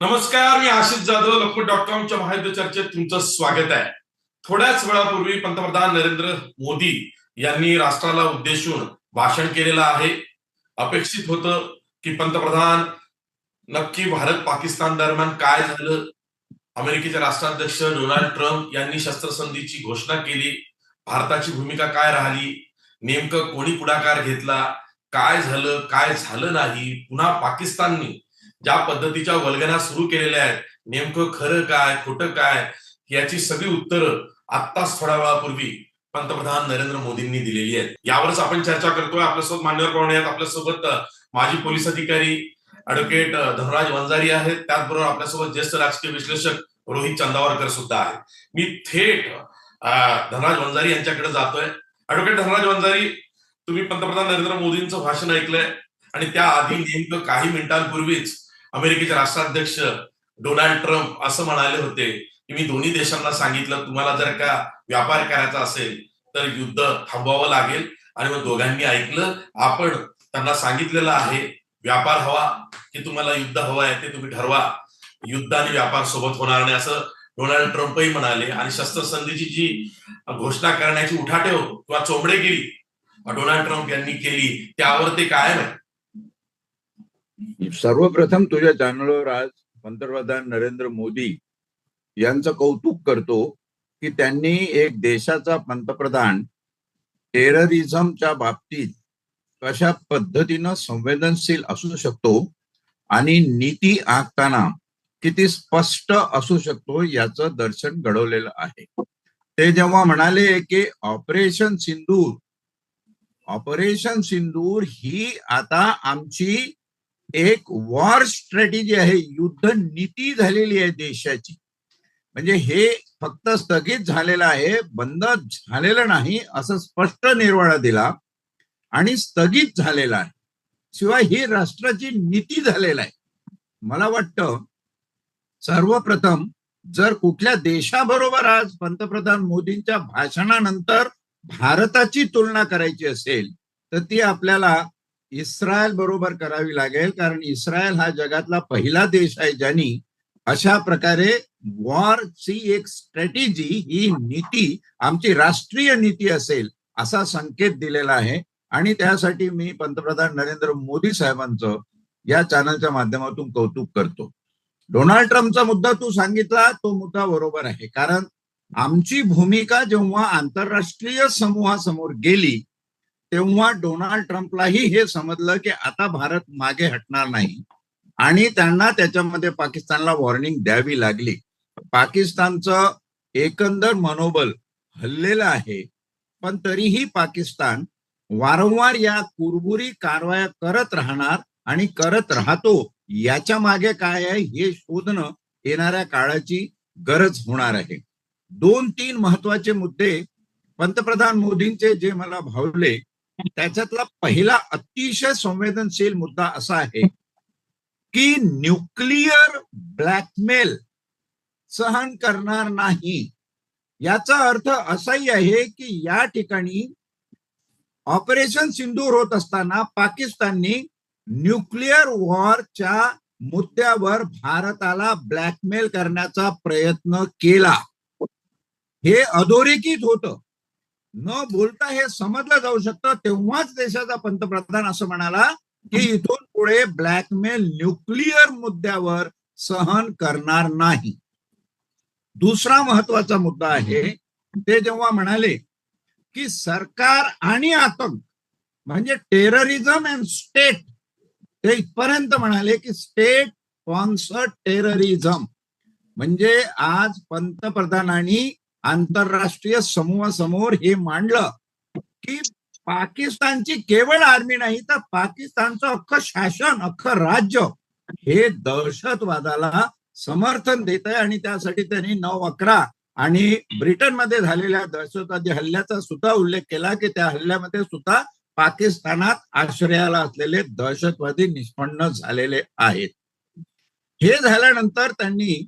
नमस्कार मी आशिष जाधव लखपत डॉट कॉमच्या महायुद्ध चर्चेत तुमचं स्वागत आहे. थोड्याच वेळापूर्वी पंतप्रधान नरेंद्र मोदी यांनी राष्ट्राला उद्देशून भाषण केलेलं आहे. अपेक्षित होतं की पंतप्रधान नक्की भारत पाकिस्तान दरम्यान काय झालं? अमेरिकेचे राष्ट्राध्यक्ष डोनाल्ड ट्रम्प यांनी शस्त्रसंधीची घोषणा केली. भारताची भूमिका काय राहिली? नेमकं कोणी पुढाकार घेतला? काय झालं? काय झालं नाही? पुन्हा पाकिस्ताननी ज्या पद्धतीच्या वल्गना सुरू केलेल्या आहेत नेमकं खरं काय खोटं काय याची सगळी उत्तरं आत्ताच थोड्या वेळापूर्वी पंतप्रधान नरेंद्र मोदींनी दिलेली आहेत. यावरच आपण चर्चा करतोय. आपल्यासोबत मान्यवर पाहुणे आहेत. आपल्यासोबत माजी पोलीस अधिकारी ऍडव्होकेट धनराज वंजारी आहेत. त्याचबरोबर आपल्यासोबत ज्येष्ठ राजकीय विश्लेषक रोहित चंदावरकर सुद्धा आहेत. मी थेट धनराज वंजारी यांच्याकडे जातोय. ऍडव्होकेट धनराज वंजारी तुम्ही पंतप्रधान नरेंद्र मोदींचं भाषण ऐकलंय. आणि त्याआधी नेमकं काही मिनिटांपूर्वीच अमेरिकेचे राष्ट्राध्यक्ष डोनाल्ड ट्रम्प असं म्हणाले होते की मी दोन्ही देशांना सांगितलं तुम्हाला जर का व्यापार करायचा असेल तर युद्ध थांबवावं लागेल. आणि मग दोघांनी ऐकलं आपण त्यांना सांगितलेलं आहे व्यापार हवा की तुम्हाला युद्ध हवं आहे ते तुम्ही ठरवा. युद्ध आणि व्यापार सोबत होणार नाही असं डोनाल्ड ट्रम्पही म्हणाले. आणि शस्त्रसंधीची जी घोषणा करण्याची उठाठेव किंवा चोंबडेगिरी डोनाल्ड ट्रम्प यांनी केली त्यावर ते कायम आहे. सर्वप्रथम तुझ्या चॅनलवर आज पंतप्रधान नरेंद्र मोदी यांचं कौतुक करतो की त्यांनी एक देशाचा पंतप्रधान टेररिझमच्या बाबतीत कशा पद्धतीनं संवेदनशील असू शकतो आणि नीती आखताना किती स्पष्ट असू शकतो याचं दर्शन घडवलेलं आहे. ते जेव्हा म्हणाले की ऑपरेशन सिंदूर ऑपरेशन सिंदूर ही आता आमची एक वॉर स्ट्रॅटेजी आहे. युद्ध नीती झालेली आहे देशाची. म्हणजे हे फक्त स्थगित झालेलं आहे बंद झालेलं नाही असं स्पष्ट निर्वाळा दिला आणि स्थगित झालेला आहे. शिवाय ही राष्ट्राची नीती झालेला आहे. मला वाटतं सर्वप्रथम जर कुठल्या देशाबरोबर आज पंतप्रधान मोदींच्या भाषणानंतर भारताची तुलना करायची असेल तर ती आपल्याला इस्रायल बरोबर करावी लागेल कारण इस्रायल हा जगातला पहिला देश आहे ज्यांनी अशा प्रकारे वॉरची एक स्ट्रॅटेजी ही नीती आमची राष्ट्रीय नीती असेल असा संकेत दिलेला आहे. आणि त्यासाठी मी पंतप्रधान नरेंद्र मोदी साहेबांचं या चॅनलच्या माध्यमातून कौतुक करतो. डोनाल्ड ट्रम्पचा मुद्दा तू सांगितला तो मुद्दा बरोबर आहे. कारण आमची भूमिका जेव्हा आंतरराष्ट्रीय समूहासमोर गेली तेव्हा डोनाल्ड ट्रम्पलाही हे समजलं की आता भारत मागे हटणार नाही. आणि त्यांना त्याच्यामध्ये पाकिस्तानला वॉर्निंग द्यावी लागली. पाकिस्तानचं एकंदर मनोबल हल्लेलं आहे. पण तरीही पाकिस्तान वारंवार या कुरबुरी कारवाया करत राहणार आणि करत राहतो याच्या मागे काय आहे हे शोधणं येणाऱ्या काळाची गरज होणार आहे. दोन तीन महत्त्वाचे मुद्दे पंतप्रधान मोदींचे जे मला भावले त्याच्यातला पहिला अतिशय संवेदनशील मुद्दा असा आहे की न्यूक्लिअर ब्लॅकमेल सहन करणार नाही. याचा अर्थ असाही आहे की या ठिकाणी ऑपरेशन सिंदूर होत असताना पाकिस्ताननी न्यूक्लिअर वॉरच्या मुद्द्यावर भारताला ब्लॅकमेल करण्याचा प्रयत्न केला. हे अधोरेखित होतं. न बोलता हे समजलं जाऊ शकतं. तेव्हाच देशाचा पंतप्रधान असं म्हणाला की इथून पुढे ब्लॅकमेल न्यूक्लिअर मुद्द्यावर सहन करणार नाही. दुसरा महत्त्वाचा मुद्दा आहे ते जेव्हा म्हणाले की सरकार आणि आतंक म्हणजे टेररिझम अँड स्टेट ते इथपर्यंत म्हणाले की स्टेट स्पॉन्सर्ड टेररिझम म्हणजे आज पंतप्रधानांनी आंतरराष्ट्रीय समूहासमोर हे मांडलं की पाकिस्तानची केवळ आर्मी नाही तर पाकिस्तानचं अख्खं शासन अख्खं राज्य हे दहशतवादाला समर्थन देत आहे आणि त्यासाठी त्यांनी नऊ अकरा आणि ब्रिटनमध्ये झालेल्या दहशतवादी हल्ल्याचा सुद्धा उल्लेख केला की त्या हल्ल्यामध्ये सुद्धा पाकिस्तानात आश्रयाला असलेले दहशतवादी निष्पन्न झालेले आहेत. हे झाल्यानंतर त्यांनी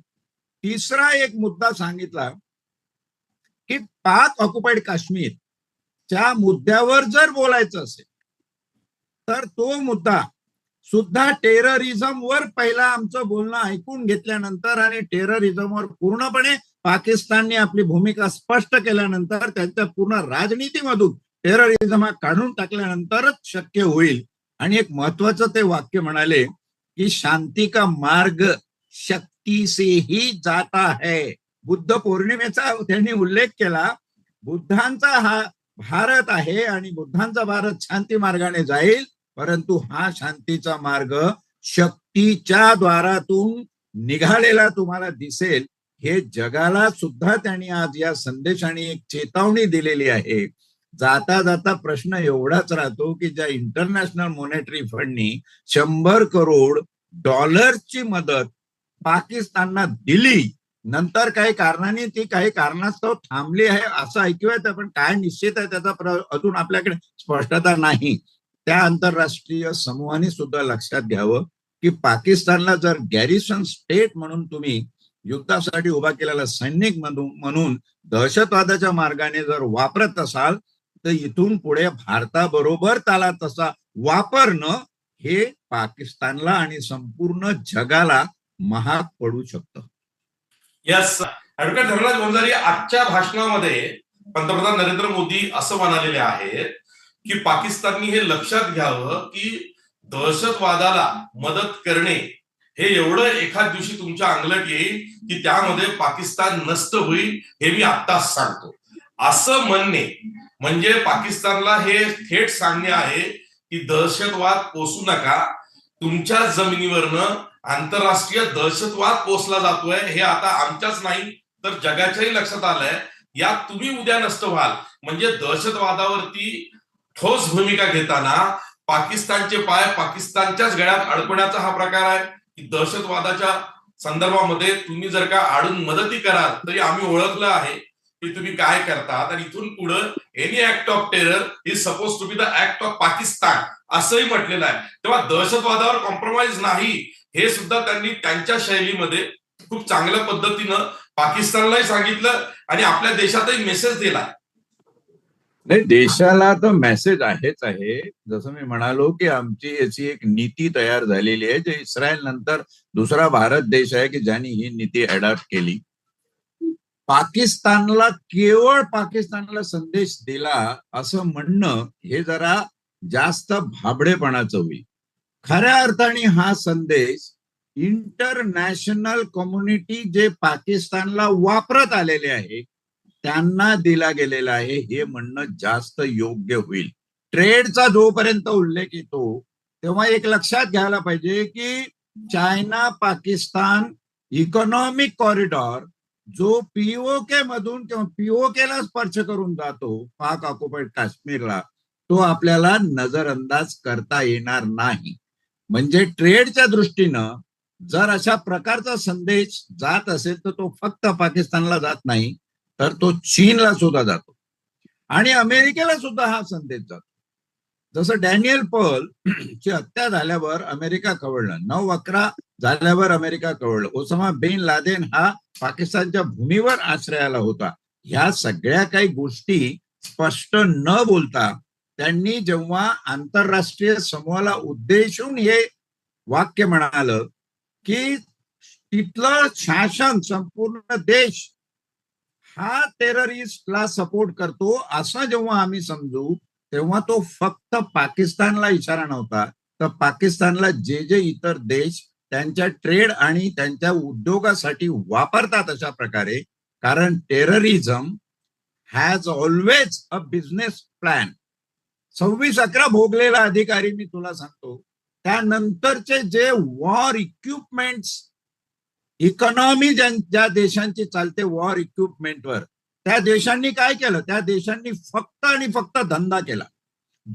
तिसरा एक मुद्दा सांगितला पाच ऑक्युपाईड काश्मीर. च्या मुद्द्यावर जर बोलायचं असेल तर तो मुद्दा सुद्धा टेररिझम वर पहिला आमचं बोलणं ऐकून घेतल्यानंतर आणि टेररिझमवर पूर्णपणे पाकिस्तानने आपली भूमिका स्पष्ट केल्यानंतर त्यांच्या पूर्ण राजनीतीमधून टेररिझम हा काढून टाकल्यानंतरच शक्य होईल. आणि एक महत्वाचं ते वाक्य म्हणाले की शांती का मार्ग शक्ती से ही जाता है. बुद्ध पौर्णिमेचा त्यांनी उल्लेख केला. बुद्धांचा हा भारत आहे आणि बुद्धांचा भारत शांती मार्गाने जाईल परंतु हा शांतीचा मार्ग शक्तीच्या द्वारातून निघालेला तुम्हाला दिसेल. हे जगाला सुद्धा त्यांनी आज या संदेशाने एक चेतावणी दिलेली आहे. जाता जाता प्रश्न एवढाच राहतो की ज्या इंटरनॅशनल मॉनिटरी फंडनी शंभर करोड डॉलरची मदत पाकिस्तानला दिली नंतर काही कारणाने ती काही कारणास्तव थांबली आहे असं ऐकूया येतं पण काय निश्चित आहे त्याचा अजून आपल्याकडे स्पष्टता नाही. त्या आंतरराष्ट्रीय समूहाने सुद्धा लक्षात घ्यावं की पाकिस्तानला जर गॅरिसन स्टेट म्हणून तुम्ही युद्धासाठी उभा केलेला सैनिक म्हणून म्हणून दहशतवादाच्या मार्गाने जर वापरत असाल तर इथून पुढे भारताबरोबर त्याला तसा वापरणं हे पाकिस्तानला आणि संपूर्ण जगाला महाग पडू शकतं. यस ऍडव्होकेट धर्मराज गोंजारी आजच्या भाषणामध्ये पंतप्रधान नरेंद्र मोदी असं म्हणालेले आहेत की पाकिस्ताननी हे लक्षात घ्यावं की दहशतवादाला मदत करणे हे एवढं एखाद दिवशी तुमच्या अंगलट येईल की त्यामध्ये पाकिस्तान नष्ट होईल हे मी आत्ताच सांगतो. असं म्हणणे म्हणजे पाकिस्तानला हे थेट सांगणे आहे की दहशतवाद पोसू नका तुमच्या जमिनीवरनं आंतरराष्ट्रीय दहशतवाद पोचला जातोय. हे आता आमच्याच नाही तर जगाच्याही लक्षात आलंय. यात तुम्ही उद्या नष्ट व्हाल. म्हणजे दहशतवादावरती ठोस भूमिका घेताना पाकिस्तानचे पाय पाकिस्तानच्याच गळ्यात अडकवण्याचा हा प्रकार आहे. की दहशतवादाच्या संदर्भामध्ये तुम्ही जर का आडून मदती कराल तरी आम्ही ओळखलं आहे. की तुम्ही काय करतात आणि इथून पुढं any act of terror is suppose to be the act of Pakistan असंही म्हटलेलं आहे. तेव्हा दहशतवादावर कॉम्प्रोमाइज नाही हे सुद्धा त्यांनी त्यांच्या शैलीमध्ये खूप चांगल्या पद्धतीनं पाकिस्तानलाही सांगितलं आणि आपल्या देशातही मेसेज दिला. नाही देशाला तर मेसेज आहेच आहे. जसं मी म्हणालो की आमची याची एक नीती तयार झालेली आहे जे इस्रायल नंतर दुसरा भारत देश आहे की ज्यांनी ही नीती अडॉप्ट केली. पाकिस्तानला केवळ पाकिस्तानला संदेश दिला असं म्हणणं हे जरा जास्त भाबडेपणाचं होईल. खऱ्या अर्थाने हा संदेश इंटरनॅशनल कम्युनिटी जे पाकिस्तानला वापरत आलेले आहे त्यांना दिला गेलेला आहे हे म्हणणं जास्त योग्य होईल. ट्रेडचा जोपर्यंत उल्लेख येतो तेव्हा एक लक्षात घ्यायला पाहिजे की चायना पाकिस्तान इकॉनॉमिक कॉरिडॉर जो पीओके मधून किंवा पीओके ला स्पर्श करून जातो पाक ऑक्युपाईड काश्मीरला तो आपल्याला नजरअंदाज करता येणार नाही. म्हणजे ट्रेडच्या दृष्टीनं जर अशा प्रकारचा संदेश जात असेल तर तो फक्त पाकिस्तानला जात नाही तर तो चीनला सुद्धा जातो. आणि अमेरिकेला सुद्धा हा संदेश जातो. जसं डॅनियल पर्ल ची हत्या झाल्यावर अमेरिका कवळलं नऊ अकरा झाल्यावर अमेरिका कवळलं. ओसामा बिन लादेन हा पाकिस्तानच्या भूमीवर आश्रयाला होता. ह्या सगळ्या काही गोष्टी स्पष्ट न बोलता त्यांनी जेव्हा आंतरराष्ट्रीय समूहाला उद्देशून हे वाक्य म्हणालं की तिथलं शासन संपूर्ण देश हा टेररिस्टला सपोर्ट करतो असं जेव्हा आम्ही समजू तेव्हा तो फक्त पाकिस्तानला इशारा नव्हता. तर पाकिस्तानला जे जे इतर देश त्यांच्या ट्रेड आणि त्यांच्या उद्योगासाठी वापरतात अशा प्रकारे कारण terrorism has always a business plan सव्वीस अकरा भोगलेला अधिकारी मी तुला सांगतो. त्यानंतरचे जे वॉर इक्विपमेंट्स इकॉनॉमी ज्या देशांची चालते वॉर इक्विपमेंटवर त्या देशांनी काय केलं? त्या देशांनी फक्त आणि फक्त धंदा केला.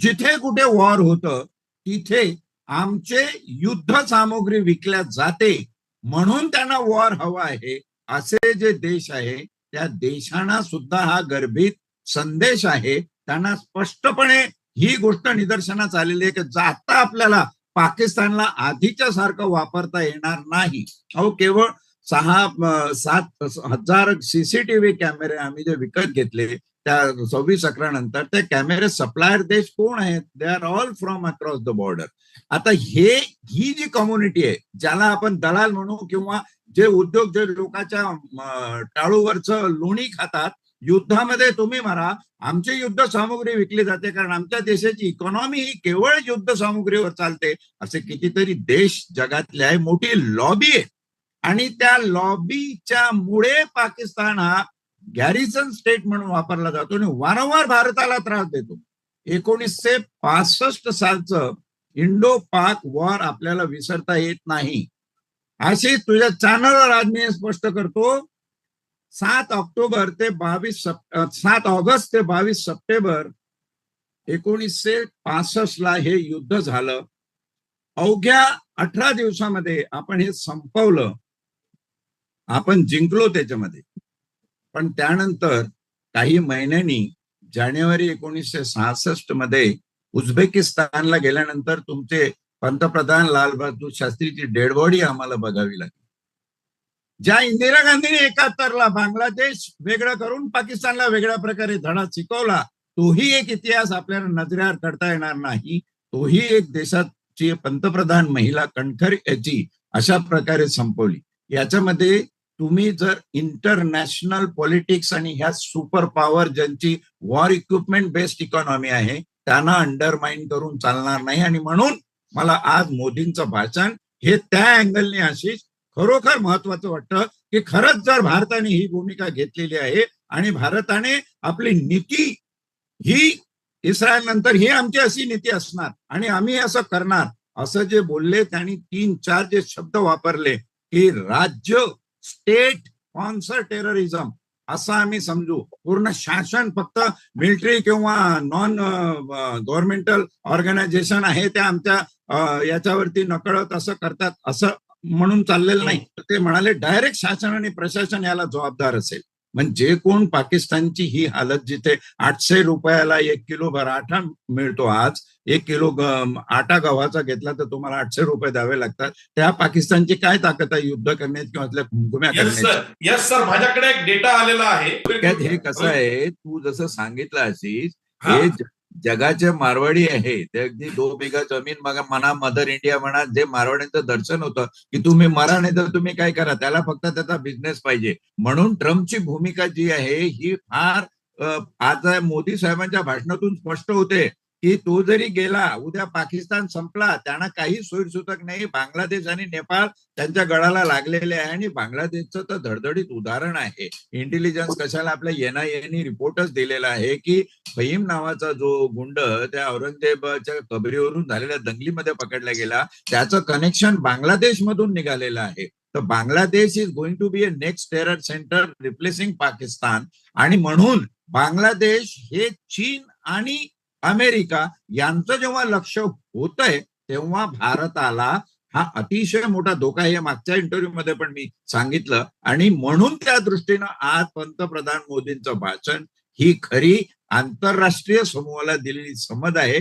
जिथे कुठे वॉर होतं तिथे आमचे युद्ध सामुग्री विकल्या जाते म्हणून त्यांना वॉर हवा आहे. असे जे देश आहे त्या देशांना सुद्धा हा गर्भित संदेश आहे. त्यांना स्पष्टपणे ही गोष्ट निदर्शनास आलेली आहे की जाता आपल्याला पाकिस्तानला आधीच्या सारखं वापरता येणार नाही. अहो केवळ सहा सात हजार सीसीटीव्ही कॅमेरे आम्ही जे विकत घेतले त्या सव्वीस अकरा नंतर ते कॅमेरे सप्लायर देश कोण आहेत? They are all from across the border आता हे ही जी कम्युनिटी आहे ज्याला आपण दलाल म्हणू किंवा जे उद्योग जे लोकांच्या टाळूवरच टाळूवरचं लोणी खातात युद्धामध्ये तुम्ही मारा. आमची युद्ध सामुग्री विकली जाते कारण आमच्या देशाची इकॉनॉमी ही केवळ युद्ध सामुग्रीवर चालते. असे कितीतरी देश जगातले आहे. मोठी लॉबी आहे. आणि त्या लॉबीच्या मुळे पाकिस्तान हा गॅरिसन स्टेट म्हणून वापरला जातो आणि वारंवार भारताला त्रास देतो. एकोणीसशे पासष्ट सालचं इंडो पाक वॉर आपल्याला विसरता येत नाही. अशी तुझ्या चॅनलवर आज मी स्पष्ट करतो. सात ऑक्टोबर ते बावीस सप्ट सात ऑगस्ट ते बावीस सप्टेंबर एकोणीसशे पासष्ट ला हे युद्ध झालं. अवघ्या अठरा दिवसामध्ये आपण हे संपवलं. आपण जिंकलो त्याच्यामध्ये. पण त्यानंतर काही महिन्यांनी जानेवारी एकोणीसशे सहासष्टमध्ये उझबेकिस्तानला गेल्यानंतर तुमचे पंतप्रधान लालबहादूर शास्त्रीची डेड बॉडी आम्हाला बघावी लागली. ज्या इंदिरा गांधीने एकाहत्तरला बांगलादेश वेगळं करून पाकिस्तानला वेगळ्या प्रकारे धडा शिकवला तोही एक इतिहास आपल्याला नजरेआड करता येणार नाही. तोही एक देशाची पंतप्रधान महिला कणखर याची अशा प्रकारे संपवली. याच्यामध्ये तुम्ही जर इंटरनॅशनल पॉलिटिक्स आणि ह्या सुपर पॉवर ज्यांची वॉर इक्विपमेंट बेस्ड इकॉनॉमी आहे त्यांना अंडरमाइन करून चालणार नाही. आणि म्हणून मला आज मोदींचं भाषण हे त्या अँगलने आशिष खरोखर महत्वाचं वाटतं की खरंच जर भारताने ही भूमिका घेतलेली आहे आणि भारताने आपली नीती ही इस्रायल नंतर ही आमची अशी नीती असणार आणि आम्ही असं करणार असं जे बोलले त्यांनी तीन चार जे शब्द वापरले की राज्य स्टेट स्पॉन्सर टेररिझम असं आम्ही समजू. पूर्ण शासन फक्त मिलिटरी किंवा नॉन गव्हर्नमेंटल ऑर्गनायझेशन आहे त्या आमच्या याच्यावरती नकळत असं करतात असं म्हणून चाललेलं नाही. तर ते म्हणाले डायरेक्ट शासन आणि प्रशासन याला जबाबदार असेल. म्हणजे जे कोण पाकिस्तानची ही हालत जिथे आठशे रुपयाला एक किलो पराठा मिळतो आज एक किलो आटा गव्हाचा घेतला तर तुम्हाला आठशे रुपये द्यावे लागतात. त्या पाकिस्तानची काय ताकद आहे युद्ध करण्याची किंवा येस करण्याची? सर येस सर माझ्याकडे एक डेटा आलेला आहे. हे कसं आहे तू जसं सांगितलं आशिष हा. जगाचे मारवाडी आहे ते अगदी दो बिघा जमीन मग म्हणा मदर इंडिया म्हणा जे मारवाड्यांचं दर्शन होतं की तुम्ही मरा नाही तर तुम्ही काय करा? त्याला फक्त त्याचा बिझनेस पाहिजे. म्हणून ट्रम्पची भूमिका जी आहे ही फार आज मोदी साहेबांच्या भाषणातून स्पष्ट होते. की तो जरी गेला उद्या पाकिस्तान संपला त्यांना काही सोयीसुतक नाही. बांगलादेश आणि नेपाळ त्यांच्या गडाला लागलेले आहे आणि बांगलादेशचं तर धडधडीत उदाहरण आहे. इंटेलिजन्स कशाला आपल्या एनआयएनी रिपोर्टच दिलेला आहे की फहीम नावाचा जो गुंड त्या औरंगजेबाच्या कबरीवरून झालेल्या दंगलीमध्ये पकडला गेला. त्याचं कनेक्शन बांगलादेश मधून निघालेलं आहे. तर Bangladesh is going to be a next terror centre replacing Pakistan. आणि म्हणून बांगलादेश हे चीन आणि अमेरिका यांचं जेव्हा लक्ष होत आहे तेव्हा भारताला हा अतिशय मोठा धोका आहे. हे मागच्या इंटरव्ह्यू मध्ये पण मी सांगितलं. आणि म्हणून त्या दृष्टीनं आज पंतप्रधान मोदींचं भाषण ही खरी आंतरराष्ट्रीय समूहाला दिलेली समज आहे.